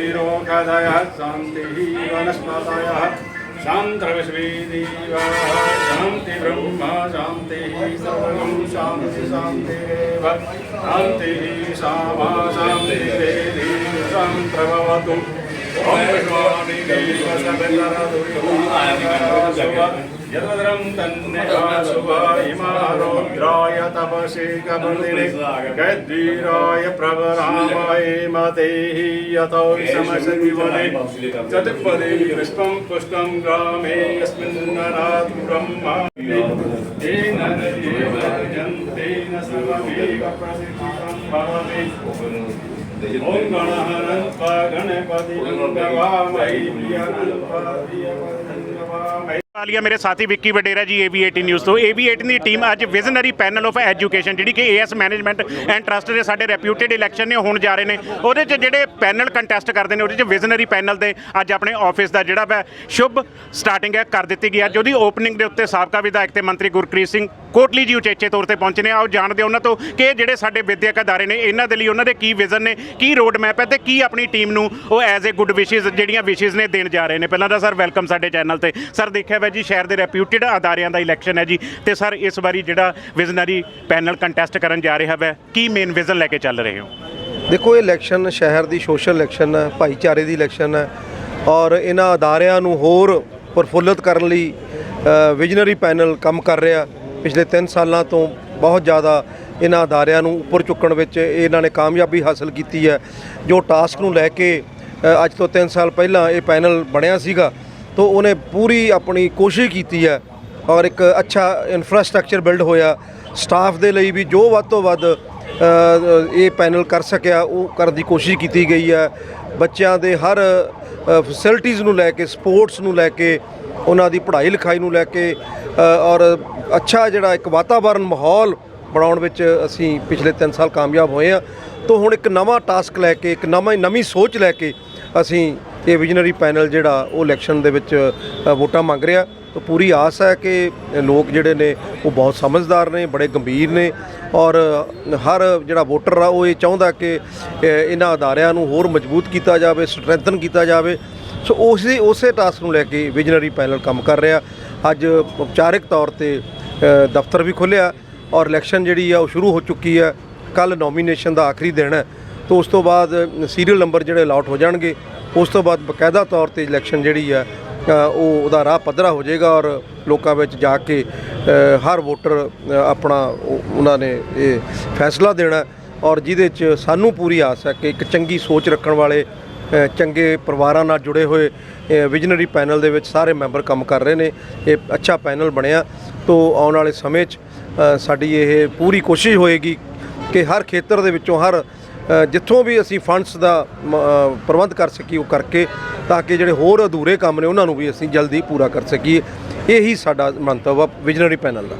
शान्तिरोग शान्तिरोगदयः शान्तिः वनस्पतयः शान्तिर्विश्वेदेव शान्तिब्रह्म शान्तिः सर्वं शान्ति शान्तिरेव शान्तिः सामा शान्तिरेधि शान्तिर्भवतु ॐ विश्वामिदेव सवितरदुरितुम् यद्वदरं तन्निवासुभ इमारोग्राय तपसि कबन्दिने गद्वीराय प्रवरामहे मतेः यतो समसदिवने चतुष्पदे पुष्पं पुष्पं ग्रामे यस्मिन् नरात् ब्रह्मा तेन देवजन्तेन सर्वमेव प्रसिद्धितं भवति ॐ गणहनन्त्वा गणपतिं गवामहि प्रियनन्त्वा प्रियपतिं ਆਲੀਆ ਮੇਰੇ ਸਾਥੀ ਵਿੱਕੀ ਵਡੇਰਾ ਜੀ ਏਬੀ18 ਨਿਊਜ਼ ਤੋਂ। ਏਬੀ18 ਦੀ ਟੀਮ ਅੱਜ ਵਿਜ਼ਨਰੀ ਪੈਨਲ ਆਫ ਐਜੂਕੇਸ਼ਨ ਜਿਹੜੀ ਕਿ ਏਐਸ ਮੈਨੇਜਮੈਂਟ ਐਂਡ ਟਰਸਟ ਦੇ ਸਾਡੇ ਰੈਪਿਊਟਿਡ ਇਲੈਕਸ਼ਨ ਨੇ, ਹੋਣ ਜਾ ਰਹੇ ਨੇ। ਉਹਦੇ 'ਚ ਜਿਹੜੇ ਪੈਨਲ ਕੰਟੈਸਟ ਕਰਦੇ ਨੇ, ਉਹਦੇ 'ਚ ਵਿਜ਼ਨਰੀ ਪੈਨਲ ਦੇ ਅੱਜ ਆਪਣੇ ਆਫਿਸ ਦਾ ਜਿਹੜਾ ਵਾ ਸ਼ੁਭ ਸਟਾਰਟਿੰਗ ਹੈ, ਕਰ ਦਿੱਤੀ ਗਈ ਅੱਜ ਉਹਦੀ ਓਪਨਿੰਗ ਦੇ ਉੱਤੇ ਸਾਬਕਾ ਵਿਧਾਇਕ ਤੇ ਮੰਤਰੀ ਗੁਰਕ੍ਰੀਤ ਸਿੰਘ ਕੋਟਲੀ ਜੀ ਉਚੇਚੇ ਤੌਰ ਤੇ ਪਹੁੰਚੇ ਨੇ। ਆਓ ਜਾਣਦੇ ਉਹਨਾਂ ਤੋਂ ਕਿ ਜਿਹੜੇ ਸਾਡੇ ਵਿਦਿਅਕ ਅਦਾਰੇ ਨੇ, ਇਹਨਾਂ ਦੇ ਲਈ ਉਹਨਾਂ ਦੇ ਕੀ ਵਿਜ਼ਨ ਨੇ, ਕੀ ਰੋਡ ਮੈਪ ਹੈ ਤੇ ਕੀ ਆਪਣੀ ਟੀਮ ਨੂੰ ਉਹ ਐਜ਼ ਅ ਗੁੱਡ ਵਿਸ਼ੇਸ ਜਿਹੜੀਆਂ ਵਿਸ਼ੇਸ ਨੇ, ਦੇਣ ਜਾ ਰਹੇ ਨੇ। ਪਹਿਲਾਂ ਤਾਂ ਸਰ ਵੈਲਕਮ ਸਾਡੇ ਚੈਨਲ ਤੇ। ਸਰ, ਦੇਖਿਆ ਜੀ, ਸ਼ਹਿਰ ਦੇ ਰੈਪਿਊਟਡ ਅਦਾਰਿਆਂ ਦਾ ਇਲੈਕਸ਼ਨ ਹੈ ਜੀ। ਤੇ ਸਰ, ਇਸ ਵਾਰੀ ਜਿਹੜਾ ਵਿਜ਼ਨਰੀ ਪੈਨਲ ਕੰਟੈਸਟ ਕਰਨ ਜਾ ਰਿਹਾ ਵੈ, ਕੀ ਮੇਨ ਵਿਜ਼ਨ ਲੈ ਕੇ ਚੱਲ ਰਹੇ ਹੋ? ਦੇਖੋ, ਇਹ ਇਲੈਕਸ਼ਨ ਸ਼ਹਿਰ ਦੀ ਸੋਸ਼ਲ ਇਲੈਕਸ਼ਨ ਹੈ, ਭਾਈਚਾਰੇ ਦੀ ਇਲੈਕਸ਼ਨ ਹੈ ਔਰ ਇਹਨਾਂ ਅਦਾਰਿਆਂ ਨੂੰ ਹੋਰ ਪ੍ਰਫੁੱਲਤ ਕਰਨ ਲਈ ਵਿਜ਼ਨਰੀ ਪੈਨਲ ਕੰਮ ਕਰ ਰਿਹਾ। ਪਿਛਲੇ 3 ਸਾਲਾਂ ਤੋਂ ਬਹੁਤ ਜ਼ਿਆਦਾ ਇਹਨਾਂ ਅਦਾਰਿਆਂ ਨੂੰ ਉੱਪਰ ਚੁੱਕਣ ਵਿੱਚ ਇਹਨਾਂ ਨੇ ਕਾਮਯਾਬੀ ਹਾਸਲ ਕੀਤੀ ਹੈ। ਜੋ ਟਾਸਕ ਨੂੰ ਲੈ ਕੇ ਅੱਜ ਤੋਂ 3 ਸਾਲ ਪਹਿਲਾਂ ਇਹ ਪੈਨਲ ਬਣਿਆ ਸੀਗਾ ਤੋਂ ਉਹਨੇ ਪੂਰੀ ਆਪਣੀ ਕੋਸ਼ਿਸ਼ ਕੀਤੀ ਹੈ ਔਰ ਇੱਕ ਅੱਛਾ ਇਨਫਰਾਸਟ੍ਰਕਚਰ ਬਿਲਡ ਹੋਇਆ। ਸਟਾਫ ਦੇ ਲਈ ਵੀ ਜੋ ਵੱਧ ਤੋਂ ਵੱਧ ਇਹ ਪੈਨਲ ਕਰ ਸਕਿਆ, ਉਹ ਕਰਨ ਦੀ ਕੋਸ਼ਿਸ਼ ਕੀਤੀ ਗਈ ਹੈ। ਬੱਚਿਆਂ ਦੇ ਹਰ ਫੈਸਿਲਿਟੀਆਂ ਨੂੰ ਲੈ ਕੇ ਸਪੋਰਟਸ ਨੂੰ ਲੈ ਕੇ, ਉਹਨਾਂ ਦੀ ਪੜ੍ਹਾਈ ਲਿਖਾਈ ਨੂੰ ਲੈ ਕੇ ਔਰ ਅੱਛਾ ਜਿਹੜਾ ਇੱਕ ਵਾਤਾਵਰਨ ਮਾਹੌਲ ਬਣਾਉਣ ਵਿੱਚ ਅਸੀਂ ਪਿਛਲੇ 3 ਸਾਲ ਕਾਮਯਾਬ ਹੋਏ ਆ ਤੋਂ ਹੁਣ ਇੱਕ ਨਵਾਂ ਟਾਸਕ ਲੈ ਕੇ, ਇੱਕ ਨਵਾਂ, ਨਵੀਂ ਸੋਚ ਲੈ ਕੇ ਅਸੀਂ ਇਹ ਵਿਜ਼ਨਰੀ ਪੈਨਲ ਜਿਹੜਾ ਉਹ ਇਲੈਕਸ਼ਨ ਦੇ ਵਿੱਚ ਵੋਟਾਂ ਮੰਗ ਰਿਹਾ। ਤਾਂ ਪੂਰੀ ਆਸ ਹੈ ਕਿ ਲੋਕ ਜਿਹੜੇ ਨੇ ਉਹ ਬਹੁਤ ਸਮਝਦਾਰ ਨੇ, ਬੜੇ ਗੰਭੀਰ ਨੇ ਔਰ ਹਰ ਜਿਹੜਾ ਵੋਟਰ ਆ ਉਹ ਇਹ ਚਾਹੁੰਦਾ ਕਿ ਇਹਨਾਂ ਅਦਾਰਿਆਂ ਨੂੰ ਹੋਰ ਮਜ਼ਬੂਤ ਕੀਤਾ ਜਾਵੇ, ਸਟਰੈਂਥਨ ਕੀਤਾ ਜਾਵੇ। ਸੋ ਉਸੇ ਉਸੇ ਟਾਸਕ ਨੂੰ ਲੈ ਕੇ ਵਿਜ਼ਨਰੀ ਪੈਨਲ ਕੰਮ ਕਰ ਰਿਹਾ। ਅੱਜ ਉਪਚਾਰਿਕ ਤੌਰ ਤੇ ਦਫ਼ਤਰ ਵੀ ਖੁੱਲਿਆ ਔਰ ਇਲੈਕਸ਼ਨ ਜਿਹੜੀ ਆ ਉਹ ਸ਼ੁਰੂ ਹੋ ਚੁੱਕੀ ਹੈ। ਕੱਲ ਨੋਮੀਨੇਸ਼ਨ ਦਾ ਆਖਰੀ ਦਿਨ ਹੈ। ਤੋਂ ਉਸ ਤੋਂ ਬਾਅਦ ਸੀਰੀਅਲ ਨੰਬਰ ਜਿਹੜੇ ਅਲਾਟ ਹੋ ਜਾਣਗੇ। ਉਸ ਤੋਂ ਬਾਅਦ ਬਕਾਇਦਾ ਤੌਰ ਤੇ ਇਲੈਕਸ਼ਨ ਜਿਹੜੀ ਆ ਉਹ ਉਹਦਾ ਰਾਹ ਪੱਧਰਾ ਹੋ ਜਾਏਗਾ ਔਰ ਲੋਕਾਂ ਵਿੱਚ ਜਾ ਕੇ ਹਰ ਵੋਟਰ ਆਪਣਾ ਉਹਨਾਂ ਨੇ ਇਹ ਫੈਸਲਾ ਦੇਣਾ ਔਰ ਜਿਹਦੇ 'ਚ ਸਾਨੂੰ ਪੂਰੀ ਆਸ ਹੈ ਕਿ ਇੱਕ ਚੰਗੀ ਸੋਚ ਰੱਖਣ ਵਾਲੇ ਚੰਗੇ ਪਰਿਵਾਰਾਂ ਨਾਲ ਜੁੜੇ ਹੋਏ ਵਿਜ਼ਨਰੀ ਪੈਨਲ ਦੇ ਵਿੱਚ ਸਾਰੇ ਮੈਂਬਰ ਕੰਮ ਕਰ ਰਹੇ ਨੇ। ਇਹ ਅੱਛਾ ਪੈਨਲ ਬਣਿਆ। ਤੋਂ ਆਉਣ ਵਾਲੇ ਸਮੇਂ 'ਚ ਸਾਡੀ ਇਹ ਪੂਰੀ ਕੋਸ਼ਿਸ਼ ਹੋਏਗੀ ਕਿ ਹਰ ਖੇਤਰ ਦੇ ਵਿੱਚੋਂ ਹਰ ਜਿੱਥੋਂ ਵੀ ਅਸੀਂ ਫੰਡਸ ਦਾ ਪ੍ਰਬੰਧ ਕਰ ਸਕੀਏ, ਉਹ ਕਰਕੇ, ਤਾਂ ਕਿ ਜਿਹੜੇ ਹੋਰ ਅਧੂਰੇ ਕੰਮ ਨੇ, ਉਹਨਾਂ ਨੂੰ ਵੀ ਅਸੀਂ ਜਲਦੀ ਪੂਰਾ ਕਰ ਸਕੀਏ। ਇਹੀ ਸਾਡਾ ਮੰਤਵ ਆ ਵਿਜ਼ਨਰੀ ਪੈਨਲ ਦਾ।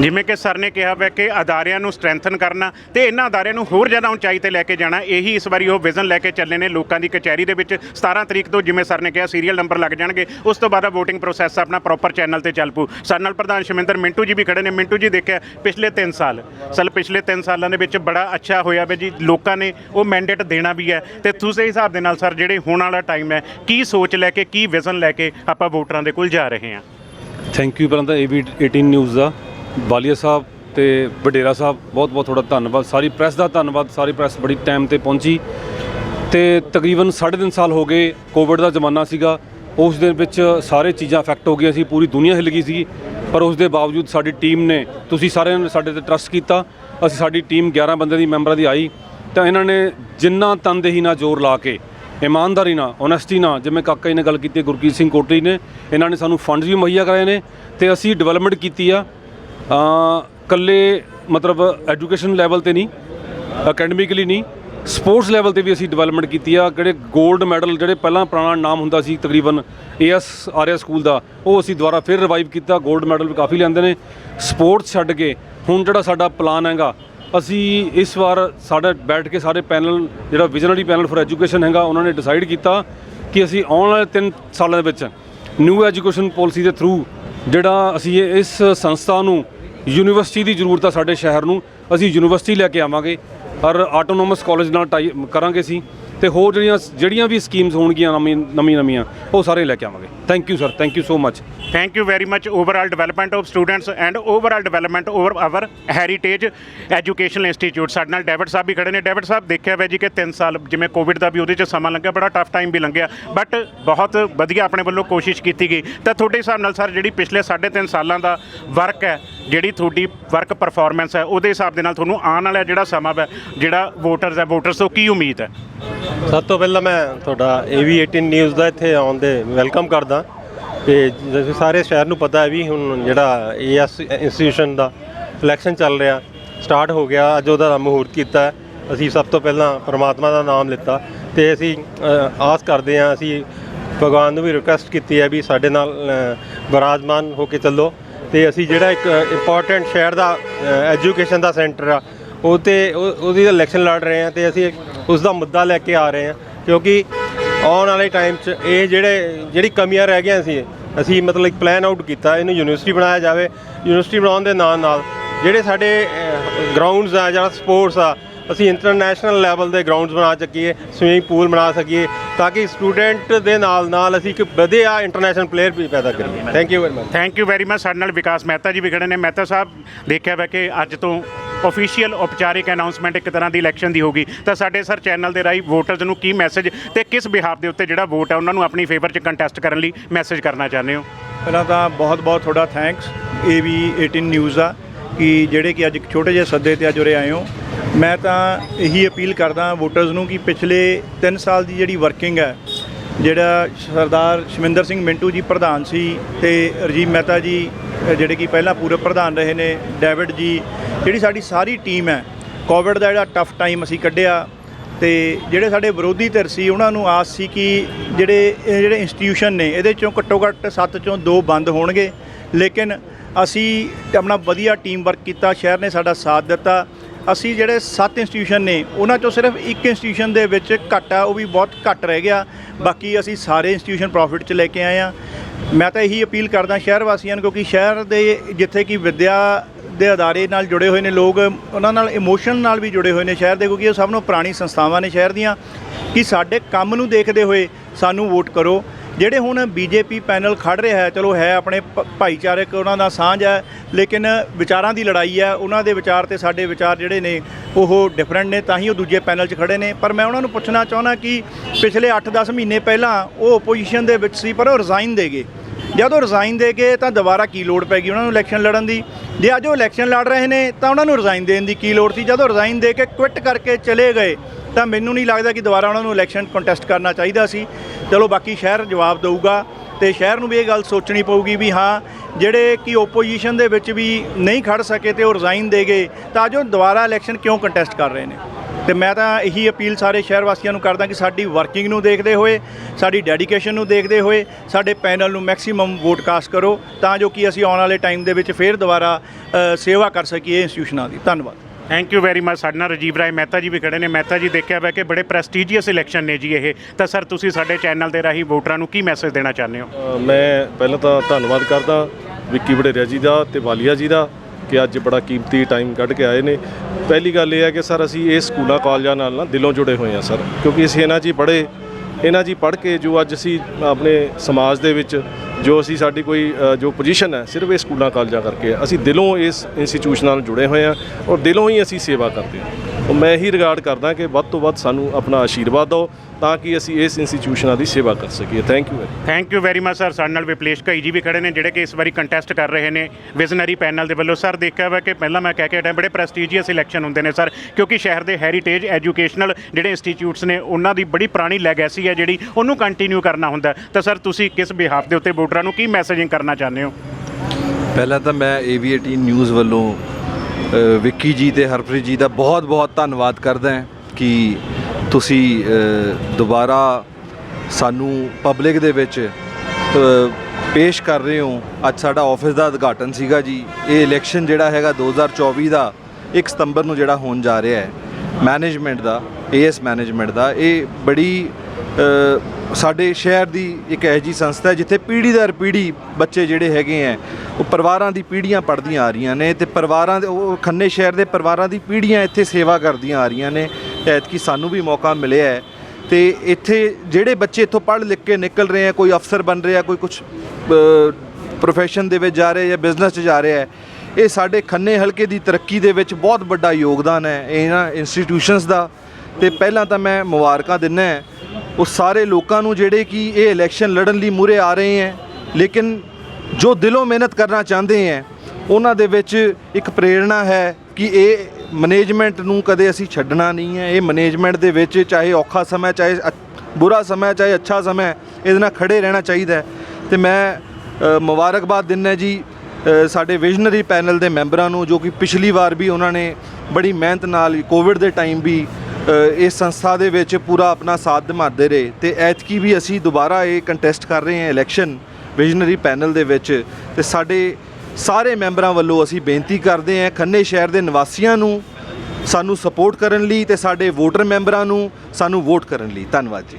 ਜਿਵੇਂ ਕਿ ਸਰ ਨੇ ਕਿਹਾ ਵੈ ਕਿ ਅਦਾਰਿਆਂ ਨੂੰ ਸਟਰੈਂਥਨ ਕਰਨਾ ਤੇ ਇਹਨਾਂ ਅਦਾਰਿਆਂ ਨੂੰ ਹੋਰ ਜ਼ਿਆਦਾ ਉਚਾਈ ਤੇ ਲੈ ਕੇ ਜਾਣਾ, ਇਹੀ ਇਸ ਵਾਰੀ ਉਹ ਵਿਜ਼ਨ ਲੈ ਕੇ ਚੱਲੇ ਨੇ ਲੋਕਾਂ ਦੀ ਕਚਹਿਰੀ ਦੇ ਵਿੱਚ। 17 ਤਰੀਕ ਤੋਂ ਜਿਵੇਂ ਸਰ ਨੇ ਕਿਹਾ ਸੀਰੀਅਲ ਨੰਬਰ ਲੱਗ ਜਾਣਗੇ, ਉਸ ਤੋਂ ਬਾਅਦ ਵੋਟਿੰਗ ਪ੍ਰੋਸੈਸ ਆਪਣਾ ਪ੍ਰੋਪਰ ਚੈਨਲ ਤੇ ਚੱਲ ਪੂ ਸਾਡੇ ਨਾਲ ਪ੍ਰਧਾਨ ਸ਼ਮਿੰਦਰ ਮਿੰਟੂ ਜੀ ਵੀ ਖੜੇ ਨੇ। ਮਿੰਟੂ ਜੀ ਦੇਖਿਆ, ਪਿਛਲੇ 3 ਸਾਲ ਸਲ ਪਿਛਲੇ 3 ਸਾਲਾਂ ਦੇ ਵਿੱਚ ਬੜਾ ਅੱਛਾ ਹੋਇਆ ਵੇ ਜੀ। ਲੋਕਾਂ ਨੇ ਉਹ ਮੈਂਡੇਟ ਦੇਣਾ ਵੀ ਹੈ ਤੇ ਤੁਸੀਂ ਹਿਸਾਬ ਦੇ ਨਾਲ ਸਰ ਜਿਹੜੇ ਹੋਣ ਵਾਲਾ ਟਾਈਮ ਹੈ, ਕੀ ਸੋਚ ਲੈ ਕੇ, ਕੀ ਵਿਜ਼ਨ ਲੈ ਕੇ ਆਪਾਂ ਵੋਟਰਾਂ ਦੇ ਕੋਲ ਜਾ ਰਹੇ ਹਾਂ? ਥੈਂਕ ਯੂ ਪਹਿਲਾਂ ਤਾਂ ਏਵੀ 18 ਨਿਊਜ਼ ਦਾ। ਵਾਲੀਆ ਸਾਹਿਬ ਤੇ ਵਡੇਰਾ ਸਾਹਿਬ, ਬਹੁਤ ਬਹੁਤ ਤੁਹਾਡਾ ਧੰਨਵਾਦ। ਸਾਰੀ ਪ੍ਰੈਸ ਦਾ ਧੰਨਵਾਦ। ਸਾਰੀ ਪ੍ਰੈਸ ਬੜੀ ਟਾਈਮ ਤੇ ਪਹੁੰਚੀ। ਤੇ ਤਕਰੀਬਨ 3.5 ਸਾਲ ਹੋ ਗਏ ਕੋਵਿਡ ਦਾ ਜ਼ਮਾਨਾ ਸੀਗਾ। ਉਸ ਦੇ ਵਿੱਚ ਸਾਰੇ ਚੀਜ਼ਾਂ ਅਫੈਕਟ ਹੋ ਗਈਆਂ ਸੀ। ਪੂਰੀ ਦੁਨੀਆ ਹਿੱਲ ਗਈ ਸੀ। ਪਰ ਉਸ ਦੇ ਬਾਵਜੂਦ ਸਾਡੀ ਟੀਮ ਨੇ, ਤੁਸੀਂ ਸਾਰਿਆਂ ਨੇ ਸਾਡੇ ਤੇ ਟਰਸਟ ਕੀਤਾ। ਅਸੀਂ ਸਾਡੀ ਟੀਮ 11 ਬੰਦੇ ਦੀ ਮੈਂਬਰਾਂ ਦੀ ਆਈ। ਤਾਂ ਇਹਨਾਂ ਨੇ ਜਿੰਨਾ ਤਨਦੇਹੀ ਨਾਲ ਜ਼ੋਰ ਲਾ ਕੇ, ਇਮਾਨਦਾਰੀ ਨਾਲ ਓਨੈਸਟੀ ਨਾਲ, ਜਿਵੇਂ ਕਾਕਾ ਜੀ ਨੇ ਗੱਲ ਕੀਤੀ ਗੁਰਕੀਤ ਸਿੰਘ ਕੋਟਲੀ ਨੇ, ਇਹਨਾਂ ਨੇ ਸਾਨੂੰ ਫੰਡਸ ਵੀ ਮੁਹੱਈਆ ਕਰਾਏ ਨੇ ਤੇ ਅਸੀਂ ਡਿਵੈਲਪਮੈਂਟ ਕੀਤੀ ਆ। ਕੱਲੇ ਮਤਲਬ ਐਜੂਕੇਸ਼ਨ ਲੈਵਲ ਤੇ ਨਹੀਂ ਅਕੈਡਮਿਕਲੀ ਨਹੀਂ ਸਪੋਰਟਸ ਲੈਵਲ ਤੇ ਵੀ ਅਸੀਂ ਡਿਵੈਲਪਮੈਂਟ ਕੀਤੀ ਆ। ਕਿਹੜੇ 골ਡ ਮੈਡਲ ਜਿਹੜੇ ਪਹਿਲਾਂ ਪੁਰਾਣਾ ਨਾਮ ਹੁੰਦਾ ਸੀ ਤਕਰੀਬਨ ਏਐਸ ਆਰਆ ਸਕੂਲ ਦਾ, ਉਹ ਅਸੀਂ ਦੁਬਾਰਾ ਫਿਰ ਰਿਵਾਈਵ ਕੀਤਾ। 골ਡ ਮੈਡਲ ਵੀ ਕਾਫੀ ਲੈਂਦੇ ਨੇ। ਸਪੋਰਟਸ ਛੱਡ ਕੇ ਹੁਣ ਜਿਹੜਾ ਸਾਡਾ ਪਲਾਨ ਹੈਗਾ, ਅਸੀਂ ਇਸ ਵਾਰ ਸਾਡਾ ਬੈਠ ਕੇ ਸਾਰੇ ਪੈਨਲ ਜਿਹੜਾ ਵਿਜ਼ਨਰੀ ਪੈਨਲ ਫॉर ਐਜੂਕੇਸ਼ਨ ਹੈਗਾ, ਉਹਨਾਂ ਨੇ ਡਿਸਾਈਡ ਕੀਤਾ ਕਿ ਅਸੀਂ ਆਉਣ ਵਾਲੇ 3 ਸਾਲਾਂ ਦੇ ਵਿੱਚ ਨਿਊ ਐਜੂਕੇਸ਼ਨ ਪਾਲਿਸੀ ਦੇ ਥਰੂ ਜਿਹੜਾ ਅਸੀਂ ਇਸ ਸੰਸਥਾ ਨੂੰ, ਯੂਨੀਵਰਸਿਟੀ ਦੀ ਜ਼ਰੂਰਤ ਆ ਸਾਡੇ ਸ਼ਹਿਰ ਨੂੰ, ਅਸੀਂ ਯੂਨੀਵਰਸਿਟੀ ਲੈ ਕੇ ਆਵਾਂਗੇ। ਔਰ ਆਟੋਨੋਮਸ ਕਾਲਜ ਨਾਲ ਟਾਈ ਕਰਾਂਗੇ ਸੀ ਤੇ ਹੋਰ ਜਿਹੜੀਆਂ ਜਿਹੜੀਆਂ ਵੀ ਸਕੀਮਸ ਹੋਣਗੀਆਂ ਨਵੀਂ ਨਵੀਂ, ਨਵੀਆਂ, ਉਹ ਸਾਰੇ ਲੈ ਕੇ ਆਵਾਂਗੇ। Thank you sir thank you so much thank you very much overall development of students and overall development over our heritage educational institute ਸਾਡੇ ਨਾਲ ਡੇਵਿਡ ਸਾਹਿਬ ਵੀ ਖੜੇ ਨੇ। ਡੇਵਿਡ ਸਾਹਿਬ, ਦੇਖਿਆ ਵੈ ਜੀ ਕਿ 3 ਸਾਲ ਜਿਵੇਂ ਕੋਵਿਡ ਦਾ ਵੀ ਉਹਦੇ 'ਚ ਸਮਾਂ ਲੰਘਿਆ, ਬੜਾ ਟਫ ਟਾਈਮ ਵੀ ਲੰਘਿਆ ਬਟ ਬਹੁਤ ਵਧੀਆ ਆਪਣੇ ਵੱਲੋਂ ਕੋਸ਼ਿਸ਼ ਕੀਤੀ ਗਈ। ਤਾਂ ਤੁਹਾਡੇ ਹਿਸਾਬ ਨਾਲ ਸਰ, ਜਿਹੜੀ ਪਿਛਲੇ 3.5 ਸਾਲਾਂ ਦਾ ਵਰਕ ਹੈ, ਜਿਹੜੀ ਤੁਹਾਡੀ ਵਰਕ ਪਰਫਾਰਮੈਂਸ ਹੈ, ਉਹਦੇ ਹਿਸਾਬ ਦੇ ਨਾਲ ਤੁਹਾਨੂੰ ਆਉਣ ਵਾਲਾ ਜਿਹੜਾ ਸਮਾਂ ਹੈ ਜਿਹੜਾ ਵੋਟਰਸ ਹੈ ਵੋਟਰਸ ਤੋਂ ਕੀ ਉਮੀਦ ਹੈ? ਸਭ ਤੋਂ ਪਹਿਲਾਂ ਮੈਂ ਤੁਹਾਡਾ AV18 ਨਿਊਜ਼ ਦਾ ਇੱਥੇ ਆਉਣ ਦੇ ਵੈਲਕਮ ਕਰਦਾ। ਤੇ ਜਿਵੇਂ ਸਾਰੇ ਸ਼ਹਿਰ ਨੂੰ ਪਤਾ ਹੈ ਵੀ ਹੁਣ ਜਿਹੜਾ ਏਐਸ ਇੰਸਟੀਟਿਊਸ਼ਨ ਦਾ ਇਲੈਕਸ਼ਨ ਚੱਲ ਰਿਹਾ ਸਟਾਰਟ ਹੋ ਗਿਆ ਅੱਜ ਉਹਦਾ ਮਹੂਰਤ ਕੀਤਾ ਅਸੀਂ ਸਭ ਤੋਂ ਪਹਿਲਾਂ ਪਰਮਾਤਮਾ ਦਾ ਨਾਮ ਲਿੱਤਾ। ਤੇ ਅਸੀਂ ਆਸ ਕਰਦੇ ਹਾਂ ਅਸੀਂ ਭਗਵਾਨ ਨੂੰ ਵੀ ਰਿਕੁਐਸਟ ਕੀਤੀ ਹੈ ਵੀ ਸਾਡੇ ਨਾਲ ਅ, ਵਿਰਾਜਮਾਨ ਹੋ ਕੇ ਚੱਲੋ। ਤੇ ਅਸੀਂ ਜਿਹੜਾ ਇੱਕ ਇੰਪੋਰਟੈਂਟ ਸ਼ਹਿਰ ਦਾ ਐਜੂਕੇਸ਼ਨ ਦਾ ਸੈਂਟਰ ਆ ਉਹ ਤੇ ਉਹ- ਉਹਦੀ ਇਲੈਕਸ਼ਨ ਲੜ ਰਹੇ ਹਾਂ ਤੇ ਅਸੀਂ ਉਸ ਦਾ ਮੁੱਦਾ ਲੈ ਕੇ ਆ ਰਹੇ ਹਾਂ ਕਿਉਂਕਿ ਆਉਣ ਵਾਲੇ ਟਾਈਮ 'ਚ ਇਹ ਜਿਹੜੇ, ਜਿਹੜੀ ਕਮੀਆਂ ਰਹਿ ਗਈਆਂ ਸੀ, ਅਸੀਂ ਮਤਲਬ ਇੱਕ ਪਲਾਨ ਆਊਟ ਕੀਤਾ, ਇਹਨੂੰ ਯੂਨੀਵਰਸਿਟੀ ਬਣਾਇਆ ਜਾਵੇ। ਯੂਨੀਵਰਸਿਟੀ ਬਣਾਉਣ ਦੇ ਨਾਲ ਨਾਲ ਜਿਹੜੇ ਸਾਡੇ ਗਰਾਊਂਡਸ ਆ ਜਾਂ ਸਪੋਰਟਸ ਆ, ਅਸੀਂ ਇੰਟਰਨੈਸ਼ਨਲ ਲੈਵਲ ਦੇ ਗਰਾਊਂਡਸ ਬਣਾ ਸਕੀਏ ਸਵਿਮਿੰਗ ਪੂਲ ਬਣਾ ਸਕੀਏ, ਤਾਂ ਕਿ ਸਟੂਡੈਂਟ ਦੇ ਨਾਲ ਨਾਲ ਅਸੀਂ ਇੱਕ ਵਧੀਆ ਇੰਟਰਨੈਸ਼ਨਲ ਪਲੇਅਰ ਵੀ ਪੈਦਾ ਕਰੀਏ। Thank you very much thank you very much ਸਾਡੇ ਨਾਲ ਵਿਕਾਸ ਮਹਿਤਾ ਜੀ ਵੀ ਖੜੇ ਨੇ। ਮਹਿਤਾ ਸਾਹਿਬ, ਦੇਖਿਆ ਵੈ ਕਿ ਅੱਜ ਤੋਂ ਅਫੀਸ਼ੀਅਲ ਔਪਚਾਰਿਕ ਅਨਾਉਂਸਮੈਂਟ ਇੱਕ ਤਰ੍ਹਾਂ ਦੀ ਇਲੈਕਸ਼ਨ ਦੀ ਹੋਗੀ ਤਾਂ ਸਾਡੇ ਸਰ ਚੈਨਲ ਦੇ ਰਾਹੀਂ ਵੋਟਰਸ ਨੂੰ ਕੀ ਮੈਸੇਜ ਤੇ ਕਿਸ ਬਿਹਾਫ ਦੇ ਉੱਤੇ ਜਿਹੜਾ ਵੋਟ ਹੈ ਉਹਨਾਂ ਨੂੰ ਆਪਣੀ ਫੇਵਰ 'ਚ ਕੰਟੈਸਟ ਕਰਨ ਲਈ ਮੈਸੇਜ ਕਰਨਾ ਚਾਹੁੰਦੇ ਹੋ? ਪਹਿਲਾਂ ਤਾਂ ਬਹੁਤ ਬਹੁਤ ਤੁਹਾਡਾ ਥੈਂਕਸ AV18 ਨਿਊਜ਼ ਆ ਕਿ ਜਿਹੜੇ ਕਿ ਅੱਜ ਇੱਕ ਛੋਟੇ ਜਿਹੇ ਸੱਦੇ ਤੇ ਅੱਜ ਉਰੇ ਆਏ ਹੋ। ਮੈਂ ਤਾਂ ਇਹੀ ਅਪੀਲ ਕਰਦਾ ਵੋਟਰਸ ਨੂੰ ਕਿ ਪਿਛਲੇ 3 ਸਾਲ ਦੀ ਜਿਹੜੀ ਵਰਕਿੰਗ ਹੈ ਜਿਹੜਾ ਸਰਦਾਰ ਸ਼ਮਿੰਦਰ ਸਿੰਘ ਮਿੰਟੂ ਜੀ ਪ੍ਰਧਾਨ ਸੀ ਤੇ ਰਜੀਵ ਮਹਿਤਾ ਜੀ ਜਿਹੜੇ ਕਿ ਪਹਿਲਾਂ ਪੂਰਬ ਪ੍ਰਧਾਨ ਰਹੇ ਨੇ, ਡੇਵਿਡ ਜੀ, ਜਿਹੜੀ ਸਾਡੀ ਸਾਰੀ ਟੀਮ ਹੈ ਕੋਵਿਡ ਦਾ ਜਿਹੜਾ ਟਫ ਟਾਈਮ ਅਸੀਂ ਕੱਢਿਆ ਤੇ ਜਿਹੜੇ ਸਾਡੇ ਵਿਰੋਧੀ ਧਿਰ ਸੀ, ਉਹਨਾਂ ਨੂੰ ਆਸ ਸੀ ਕਿ ਜਿਹੜੇ, ਇਹ ਜਿਹੜੇ ਇੰਸਟੀਟਿਊਸ਼ਨ ਨੇ, ਇਹਦੇ ਚੋਂ ਘੱਟੋ ਘੱਟ 7 ਚੋਂ 2 ਬੰਦ ਹੋਣਗੇ। ਲੇਕਿਨ ਅਸੀਂ ਆਪਣਾ ਵਧੀਆ ਟੀਮ ਵਰਕ ਕੀਤਾ, ਸ਼ਹਿਰ ਨੇ ਸਾਡਾ ਸਾਥ ਦਿੱਤਾ। ਅਸੀਂ ਜਿਹੜੇ 7 ਇੰਸਟੀਟਿਊਸ਼ਨ ਨੇ, ਉਹਨਾਂ ਚੋਂ ਸਿਰਫ ਇੱਕ ਇੰਸਟੀਟਿਊਸ਼ਨ ਦੇ ਵਿੱਚ ਘਾਟਾ, ਉਹ ਵੀ ਬਹੁਤ ਘੱਟ ਰਹਿ ਗਿਆ। ਬਾਕੀ ਅਸੀਂ ਸਾਰੇ ਇੰਸਟੀਟਿਊਸ਼ਨ ਪ੍ਰੋਫਿਟ 'ਚ ਲੈ ਕੇ ਆਏ ਆ ਮੈਂ ਤਾਂ ਇਹੀ ਅਪੀਲ ਕਰਦਾ ਸ਼ਹਿਰ ਵਾਸੀਆਂ ਨੂੰ, ਕਿਉਂਕਿ ਸ਼ਹਿਰ ਦੇ ਜਿੱਥੇ ਕਿ ਵਿੱਦਿਆ ਦੇ ਅਦਾਰੇ ਨਾਲ ਜੁੜੇ ਹੋਏ ਨੇ ਲੋਕ, ਉਹਨਾਂ ਨਾਲ ਇਮੋਸ਼ਨ ਨਾਲ ਵੀ ਜੁੜੇ ਹੋਏ ਨੇ ਸ਼ਹਿਰ ਦੇ, ਕਿਉਂਕਿ ਇਹ ਸਭ ਨੂੰ ਪੁਰਾਣੀ ਸੰਸਥਾਵਾਂ ਨੇ ਸ਼ਹਿਰ ਦੀਆਂ। ਕਿ ਸਾਡੇ ਕੰਮ ਨੂੰ ਦੇਖਦੇ ਹੋਏ ਸਾਨੂੰ ਵੋਟ ਕਰੋ। ਜਿਹੜੇ ਹੁਣ ਬੀਜੇਪੀ ਪੈਨਲ ਖੜ ਰਿਹਾ ਹੈ, ਚਲੋ ਹੈ ਆਪਣੇ ਭ- ਭਾਈਚਾਰਕ ਉਹਨਾਂ ਦਾ ਸਾਂਝ ਹੈ, ਲੇਕਿਨ ਵਿਚਾਰਾਂ ਦੀ ਲੜਾਈ ਹੈ, ਉਹਨਾਂ ਦੇ ਵਿਚਾਰ ਤੇ ਸਾਡੇ ਵਿਚਾਰ ਜਿਹੜੇ ਨੇ, ਉਹ ਡਿਫਰੈਂਟ ਨੇ, ਤਾਂ ਹੀ ਉਹ ਦੂਜੇ ਪੈਨਲ 'ਚ ਖੜੇ ਨੇ। ਪਰ ਮੈਂ ਉਹਨਾਂ ਨੂੰ ਪੁੱਛਣਾ ਚਾਹੁੰਦਾ ਕਿ ਪਿਛਲੇ 8-10 ਮਹੀਨੇ ਪਹਿਲਾਂ ਉਹ ਆਪੋਜੀਸ਼ਨ ਦੇ ਵਿੱਚ ਸੀ, ਪਰ ਉਹ ਰਿਜ਼ਾਈਨ ਦੇ ਗਏ। ਜਦੋਂ ਰਿਜ਼ਾਈਨ ਦੇ ਗਏ, ਤਾਂ ਦੁਬਾਰਾ ਕੀ ਲੋੜ ਪੈ ਗਈ ਉਹਨਾਂ ਨੂੰ ਇਲੈਕਸ਼ਨ ਲੜਨ ਦੀ? ਜੇ ਅੱਜ ਉਹ ਇਲੈਕਸ਼ਨ ਲੜ ਰਹੇ ਨੇ, ਤਾਂ ਉਹਨਾਂ ਨੂੰ ਰਿਜ਼ਾਈਨ ਦੇਣ ਦੀ ਕੀ ਲੋੜ ਸੀ? ਜਦੋਂ ਰਿਜ਼ਾਈਨ ਦੇ ਕੇ ਕੁਇਟ ਕਰਕੇ ਚਲੇ ਗਏ, ਤਾਂ ਮੈਨੂੰ ਨਹੀਂ ਲੱਗਦਾ ਕਿ ਦੁਬਾਰਾ ਉਹਨਾਂ ਨੂੰ ਇਲੈਕਸ਼ਨ ਕੰਟੈਸਟ ਕਰਨਾ ਚਾਹੀਦਾ ਸੀ। ਚਲੋ ਬਾਕੀ ਸ਼ਹਿਰ ਜਵਾਬ ਦੇਊਗਾ ਤੇ ਸ਼ਹਿਰ ਨੂੰ ਵੀ ਇਹ ਗੱਲ ਸੋਚਣੀ ਪਊਗੀ ਵੀ ਹਾਂ, ਜਿਹੜੇ ਕਿ ਓਪੋਜੀਸ਼ਨ ਦੇ ਵਿੱਚ ਵੀ ਨਹੀਂ ਖੜ ਸਕੇ ਤੇ ਉਹ ਰਿਜ਼ਾਈਨ ਦੇ ਗਏ, ਤਾਂ ਜੋ ਦੁਬਾਰਾ ਇਲੈਕਸ਼ਨ ਕਿਉਂ ਕੰਟੈਸਟ ਕਰ ਰਹੇ ਨੇ? ਤੇ ਮੈਂ ਤਾਂ ਇਹੀ ਅਪੀਲ ਸਾਰੇ ਸ਼ਹਿਰ ਵਾਸੀਆਂ ਨੂੰ ਕਰਦਾ ਕਿ ਸਾਡੀ ਵਰਕਿੰਗ ਨੂੰ ਦੇਖਦੇ ਹੋਏ, ਸਾਡੀ ਡੈਡੀਕੇਸ਼ਨ ਨੂੰ ਦੇਖਦੇ ਹੋਏ, ਸਾਡੇ ਪੈਨਲ ਨੂੰ ਮੈਕਸਿਮਮ ਵੋਟ ਕਾਸਟ ਕਰੋ, ਤਾਂ ਜੋ ਕਿ ਅਸੀਂ ਆਉਣ ਵਾਲੇ ਟਾਈਮ ਦੇ ਵਿੱਚ ਫੇਰ ਦੁਬਾਰਾ ਸੇਵਾ ਕਰ ਸਕੀਏ ਇੰਸਟੀਟਿਊਸ਼ਨਾਂ ਦੀ। ਧੰਨਵਾਦ। ਥੈਂਕ ਯੂ ਵੈਰੀ ਮਚ ਸਾਡੇ ਨਾਲ ਰਜੀਵ ਰਾਏ ਮਹਿਤਾ ਜੀ ਵੀ ਖੜੇ ਨੇ। ਮਹਿਤਾ ਜੀ, ਦੇਖਿਆ ਵੈ ਕਿ ਬੜੇ ਪ੍ਰੈਸਟੀਜੀਅਸ ਇਲੈਕਸ਼ਨ ਨੇ ਜੀ ਇਹ। ਤਾਂ ਸਰ ਤੁਸੀਂ ਸਾਡੇ ਚੈਨਲ ਦੇ ਰਾਹੀਂ ਵੋਟਰਾਂ ਨੂੰ ਕੀ ਮੈਸੇਜ ਦੇਣਾ ਚਾਹੁੰਦੇ ਹੋ? ਮੈਂ ਪਹਿਲਾਂ ਤਾਂ ਧੰਨਵਾਦ ਕਰਦਾ ਵਿੱਕੀ ਵਡੇਰਿਆ ਜੀ ਦਾ ਤੇ ਵਾਲੀਆ ਜੀ ਦਾ ਕਿ ਅੱਜ ਬੜਾ ਕੀਮਤੀ ਟਾਈਮ ਕੱਢ ਕੇ ਆਏ ਨੇ। ਪਹਿਲੀ ਗੱਲ ਇਹ ਹੈ ਕਿ ਸਰ ਅਸੀਂ ਇਹ ਸਕੂਲਾਂ, ਕਾਲਜਾਂ ਨਾਲ ਨਾ ਦਿਲੋਂ ਜੁੜੇ ਹੋਏ ਹਾਂ ਸਰ ਕਿਉਂਕਿ ਅਸੀਂ ਇਹਨਾਂ 'ਚ ਹੀ ਪੜ੍ਹੇ। ਇਹਨਾਂ 'ਚ ਪੜ੍ਹ ਕੇ ਜੋ ਅੱਜ ਅਸੀਂ ਆਪਣੇ ਸਮਾਜ ਦੇ ਵਿੱਚ ਜੋ ਅਸੀਂ ਸਾਡੀ ਕੋਈ ਜੋ ਪੋਜੀਸ਼ਨ ਹੈ, ਸਿਰਫ ਇਹ ਸਕੂਲਾਂ, ਕਾਲਜਾਂ ਕਰਕੇ ਅਸੀਂ ਦਿਲੋਂ ਇਸ ਇੰਸਟੀਚਿਊਸ਼ਨ ਨਾਲ ਜੁੜੇ ਹੋਏ ਹਾਂ ਔਰ ਦਿਲੋਂ ਹੀ ਅਸੀਂ ਸੇਵਾ ਕਰਦੇ ਹਾਂ। ਉਹ ਮੈਂ ਇਹੀ ਰਿਗਾਰਡ ਕਰਦਾ ਕਿ ਵੱਧ ਤੋਂ ਵੱਧ ਸਾਨੂੰ ਆਪਣਾ ਆਸ਼ੀਰਵਾਦ ਦਿਓ ਤਾਂ ਕਿ ਅਸੀਂ ਇਸ ਇੰਸਟੀਚਿਊਸ਼ਨਾਂ ਦੀ ਸੇਵਾ ਕਰ ਸਕੀਏ। Thank you very thank you very much sir ਸਾਡੇ ਨਾਲ ਵਿਪਲੇਸ਼ ਘਈ ਜੀ ਵੀ ਖੜੇ ਨੇ ਜਿਹੜੇ ਕਿ ਇਸ ਵਾਰੀ ਕੰਟੈਸਟ ਕਰ ਰਹੇ ਨੇ ਵਿਜ਼ਨਰੀ ਪੈਨਲ ਦੇ ਵੱਲੋਂ। ਸਰ ਦੇਖਿਆ ਵਾ ਕਿ ਪਹਿਲਾਂ ਮੈਂ ਕਹਿ ਕੇ ਹਟਿਆ ਬੜੇ ਪ੍ਰੈਸਟੀਜੀਅਸ ਇਲੈਕਸ਼ਨ ਹੁੰਦੇ ਨੇ ਸਰ ਕਿਉਂਕਿ ਸ਼ਹਿਰ ਦੇ ਹੈਰੀਟੇਜ ਐਜੂਕੇਸ਼ਨਲ ਜਿਹੜੇ ਇੰਸਟੀਚਿਊਟਸ ਨੇ ਉਹਨਾਂ ਦੀ ਬੜੀ ਪੁਰਾਣੀ ਲੈਗੇਸੀ ਹੈ ਜਿਹੜੀ ਉਹਨੂੰ ਕੰਟੀਨਿਊ ਕਰਨਾ ਹੁੰਦਾ ਤਾਂ ਸਰ ਤੁਸੀਂ ਕਿਸ ਬਿਹਾਫ ਦੇ ਉੱਤੇ ਵੋਟਰਾਂ ਨੂੰ ਕੀ ਮੈਸੇਜਿੰਗ ਕਰਨਾ ਚਾਹੁੰਦੇ ਹੋ? ਪਹਿਲਾਂ ਤਾਂ ਮੈਂ AV18 ਨਿਊਜ਼ ਵੱਲੋਂ ਵਿੱਕੀ ਜੀ ਤੇ ਹਰਪ੍ਰੀਤ ਜੀ ਦਾ ਬਹੁਤ-ਬਹੁਤ ਧੰਨਵਾਦ ਕਰਦਾ ਹਾਂ ਕਿ ਤੁਸੀਂ ਦੁਬਾਰਾ ਸਾਨੂੰ ਪਬਲਿਕ ਦੇ ਵਿੱਚ ਪੇਸ਼ ਕਰ ਰਹੇ ਹੋ। ਅੱਜ ਸਾਡਾ ਆਫਿਸ ਦਾ ਉਦਘਾਟਨ ਸੀਗਾ ਜੀ। ਇਹ ਇਲੈਕਸ਼ਨ ਜਿਹੜਾ ਹੈਗਾ 2024 ਦਾ 1 ਸਤੰਬਰ ਨੂੰ ਜਿਹੜਾ ਹੋਣ ਜਾ ਰਿਹਾ ਹੈ। ਮੈਨੇਜਮੈਂਟ ਦਾ ਏਐਸ ਮੈਨੇਜਮੈਂਟ ਦਾ, ਇਹ ਬੜੀ ਸਾਡੇ ਸ਼ਹਿਰ ਦੀ ਇੱਕ ਇਹੋ ਜਿਹੀ ਸੰਸਥਾ ਹੈ ਜਿੱਥੇ ਪੀੜ੍ਹੀ ਦਰ ਪੀੜ੍ਹੀ ਬੱਚੇ ਜਿਹੜੇ ਹੈਗੇ ਆ ਉਹ ਪਰਿਵਾਰਾਂ ਦੀ ਪੀੜ੍ਹੀਆਂ ਪੜ੍ਹਦੀਆਂ ਆ ਰਹੀਆਂ ਨੇ ਤੇ ਪਰਿਵਾਰਾਂ ਦੇ ਉਹ ਖੰਨੇ ਸ਼ਹਿਰ ਦੇ ਪਰਿਵਾਰਾਂ ਦੀ ਪੀੜ੍ਹੀਆਂ ਇੱਥੇ ਸੇਵਾ ਕਰਦੀਆਂ ਆ ਰਹੀਆਂ ਨੇ ਐਤਕੀ ਸਾਨੂੰ ਵੀ ਮੌਕਾ ਮਿਲਿਆ ਹੈ ਤੇ ਇੱਥੇ ਜਿਹੜੇ ਬੱਚੇ ਇੱਥੋਂ ਪੜ੍ਹ ਲਿਖ ਕੇ ਨਿਕਲ ਰਹੇ ਆ ਕੋਈ ਅਫਸਰ ਬਣ ਰਿਹਾ, ਕੋਈ ਕੁਝ ਪ੍ਰੋਫੈਸ਼ਨ ਦੇ ਵਿੱਚ ਜਾ ਰਿਹਾ ਜਾਂ ਬਿਜ਼ਨਸ 'ਚ ਜਾ ਰਿਹਾ ਹੈ ਇਹ ਸਾਡੇ ਖੰਨੇ ਹਲਕੇ ਦੀ ਤਰੱਕੀ ਦੇ ਵਿੱਚ ਬਹੁਤ ਵੱਡਾ ਯੋਗਦਾਨ ਹੈ ਇਹਨਾਂ ਇੰਸਟੀਟਿਊਸ਼ਨਸ ਦਾ ਤੇ ਪਹਿਲਾਂ ਤਾਂ ਮੈਂ ਮੁਬਾਰਕਾਂ ਦਿੰਦਾ ਉਹ ਸਾਰੇ ਲੋਕਾਂ ਨੂੰ ਜਿਹੜੇ ਕਿ ਇਹ ਇਲੈਕਸ਼ਨ ਲੜਨ ਲਈ ਮੂਰੇ ਆ ਰਹੇ ਹੈ, ਲੇਕਿਨ ਜੋ ਦਿਲੋਂ ਮਿਹਨਤ ਕਰਨਾ ਚਾਹੁੰਦੇ ਹੈ, ਉਹਨਾਂ ਦੇ ਵਿੱਚ ਇੱਕ ਪ੍ਰੇਰਣਾ ਹੈ ਕਿ ਇਹ ਮੈਨੇਜਮੈਂਟ ਨੂੰ ਕਦੇ ਅਸੀਂ ਛੱਡਣਾ ਨਹੀਂ ਹੈ। ਇਹ ਮੈਨੇਜਮੈਂਟ ਦੇ ਵਿੱਚ ਚਾਹੇ ਔਖਾ ਸਮਾਂ, ਚਾਹੇ ਅ- ਬੁਰਾ ਸਮਾਂ, ਚਾਹੇ ਅੱਛਾ ਸਮਾਂ ਇਹਦੇ ਨਾਲ ਖੜੇ ਰਹਿਣਾ ਚਾਹੀਦਾ ਹੈ। ਤੇ ਮੈਂ ਮੁਬਾਰਕਬਾਦ ਦਿੰਦਾ ਜੀ ਸਾਡੇ ਵਿਜ਼ਨਰੀ ਪੈਨਲ ਦੇ ਮੈਂਬਰਾਂ ਨੂੰ, ਜੋ ਕਿ ਪਿਛਲੀ ਵਾਰ ਵੀ ਉਹਨਾਂ ਨੇ ਬੜੀ ਮਿਹਨਤ ਨਾਲ ਕੋਵਿਡ ਦੇ ਟਾਈਮ ਵੀ ਇਸ ਸੰਸਥਾ ਦੇ ਵਿੱਚ ਪੂਰਾ ਆਪਣਾ ਸਾਥ ਨਿਭਾਉਂਦੇ ਰਹੇ ਤੇ ਐਤਕੀ ਵੀ ਅਸੀਂ ਦੁਬਾਰਾ ਇਹ ਕੰਟੈਸਟ ਕਰ ਰਹੇ ਹਾਂ ਇਲੈਕਸ਼ਨ ਵਿਜ਼ਨਰੀ ਪੈਨਲ ਦੇ ਵਿੱਚ ਤੇ ਸਾਡੇ ਸਾਰੇ ਮੈਂਬਰਾਂ ਵੱਲੋਂ ਅਸੀਂ ਬੇਨਤੀ ਕਰਦੇ ਹਾਂ ਖੰਨੇ ਸ਼ਹਿਰ ਦੇ ਨਿਵਾਸੀਆਂ ਨੂੰ ਸਾਨੂੰ ਸਪੋਰਟ ਕਰਨ ਲਈ ਤੇ ਸਾਡੇ ਵੋਟਰ ਮੈਂਬਰਾਂ ਨੂੰ ਸਾਨੂੰ ਵੋਟ ਕਰਨ ਲਈ। ਧੰਨਵਾਦ ਜੀ।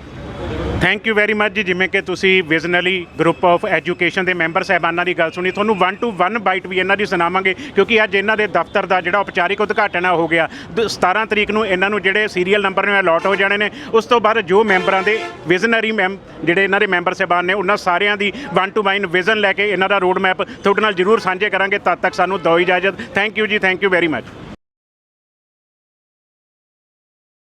ਥੈਂਕ ਯੂ ਵੈਰੀ ਮੱਚ ਜੀ, ਜਿਵੇਂ ਕਿ ਤੁਸੀਂ ਵਿਜ਼ਨਲੀ ਗਰੁੱਪ ਆਫ ਐਜੂਕੇਸ਼ਨ ਦੇ ਮੈਂਬਰ ਸਹਿਬਾਨਾਂ ਦੀ ਗੱਲ ਸੁਣੀ, ਤੁਹਾਨੂੰ 1 ਟੂ 1 ਬਾਈਟ ਵੀ ਇਹਨਾਂ ਦੀ ਸੁਣਾਵਾਂਗੇ, ਕਿਉਂਕਿ ਅੱਜ ਇਹਨਾਂ ਦੇ ਦਫ਼ਤਰ ਦਾ ਜਿਹੜਾ ਔਪਚਾਰਿਕ ਉਦਘਾਟਨ ਆ ਹੋ ਗਿਆ। ਦ- 17 ਤਰੀਕ ਨੂੰ ਇਹਨਾਂ ਨੂੰ ਜਿਹੜੇ ਸੀਰੀਅਲ ਨੰਬਰ ਨੇ ਅਲਾਟ ਹੋ ਜਾਣੇ ਨੇ। ਉਸ ਤੋਂ ਬਾਅਦ ਜੋ ਮੈਂਬਰਾਂ ਦੇ ਵਿਜ਼ਨਰੀ ਮੈਂਬ ਜਿਹੜੇ ਇਹਨਾਂ ਦੇ ਮੈਂਬਰ ਸਹਿਬਾਨ ਨੇ, ਉਹਨਾਂ ਸਾਰਿਆਂ ਦੀ 1 ਟੂ 1 ਵਿਜ਼ਨ ਲੈ ਕੇ ਇਹਨਾਂ ਦਾ ਰੋਡ ਮੈਪ ਤੁਹਾਡੇ ਨਾਲ ਜ਼ਰੂਰ ਸਾਂਝੇ ਕਰਾਂਗੇ, ਤਦ ਤੱਕ ਸਾਨੂੰ ਦਿਓ ਇਜਾਜ਼ਤ। ਥੈਂਕ ਯੂ ਜੀ ਥੈਂਕ ਯੂ ਵੈਰੀ ਮੱਚ